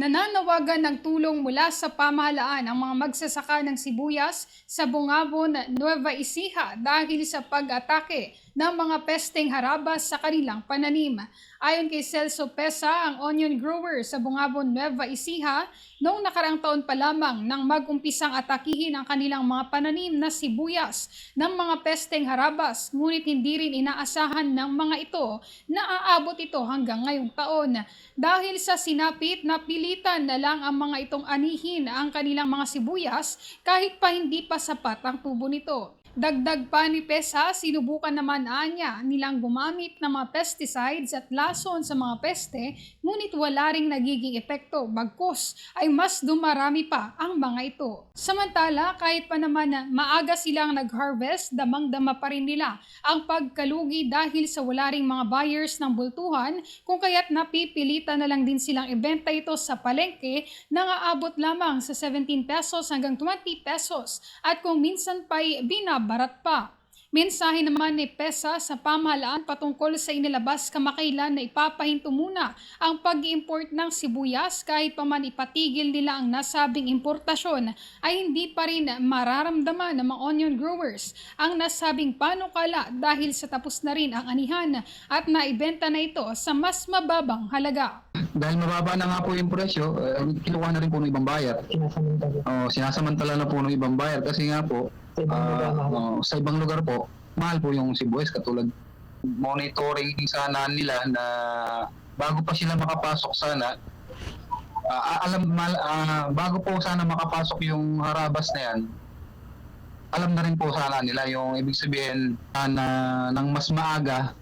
Nananawagan ng tulong mula sa pamahalaan ang mga magsasaka ng sibuyas sa Bungabon, Nueva Ecija dahil sa pag-atake ng mga pesteng harabas sa kanilang pananim. Ayon kay Celso Pesa, ang onion grower sa Bungabon, Nueva Ecija, noong nakaraang taon pa lamang nang mag-umpisang atakihin ang kanilang mga pananim na sibuyas ng mga pesteng harabas, ngunit hindi rin inaasahan ng mga ito na aabot ito hanggang ngayong taon. Dahil sa sinapit na pilitan na lang ang mga itong anihin ang kanilang mga sibuyas kahit pa hindi pa sapat ang tubo nito. Dagdag pa ni Pesa, sinubukan naman anya nilang gumamit ng mga pesticides at lason sa mga peste, ngunit wala ring nagiging epekto, bagkos ay mas dumarami pa ang mga ito. Samantala, kahit pa naman na maaga silang nag-harvest, damang-dama pa rin nila ang pagkalugi dahil sa wala ring mga buyers ng bultuhan, kung kaya't napipilitan na lang din silang ibenta ito sa palengke na aabot lamang sa 17 pesos hanggang 20 pesos at kung minsan pa'y binabarat pa. Mensahe naman ni Pesa sa pamahalaan patungkol sa inilabas kamakailan na ipapahinto muna ang pag-import ng sibuyas kahit pa man ipatigil nila ang nasabing importasyon ay hindi pa rin mararamdaman ng mga onion growers ang nasabing panukala dahil sa tapos na rin ang anihan at naibenta na ito sa mas mababang halaga. Dahil mababa na nga po yung presyo, eh, kinuha na rin po ng ibang buyer. sinasamantala. Oh, sinasamantala na po ng ibang buyer. Kasi nga po, sa ibang ah, lugar oh, sa ibang lugar po, mahal po yung sibuyas katulad monitoring sana nila na bago pa sila makapasok sana ah, alam mal, ah, bago po sana makapasok yung harabas na yan alam na rin po sana nila yung ibig sabihin ah, na ng mas maaga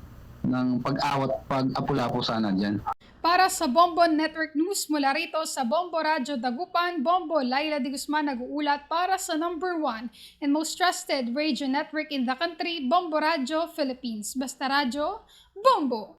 ng pag-awat pag-apula po sana diyan. Para sa Bombo Network News mula rito sa Bombo Radio Dagupan, Bombo Laila de Guzman nag-uulat para sa number one and most trusted radio network in the country, Bombo Radio Philippines. Basta Radio, Bombo!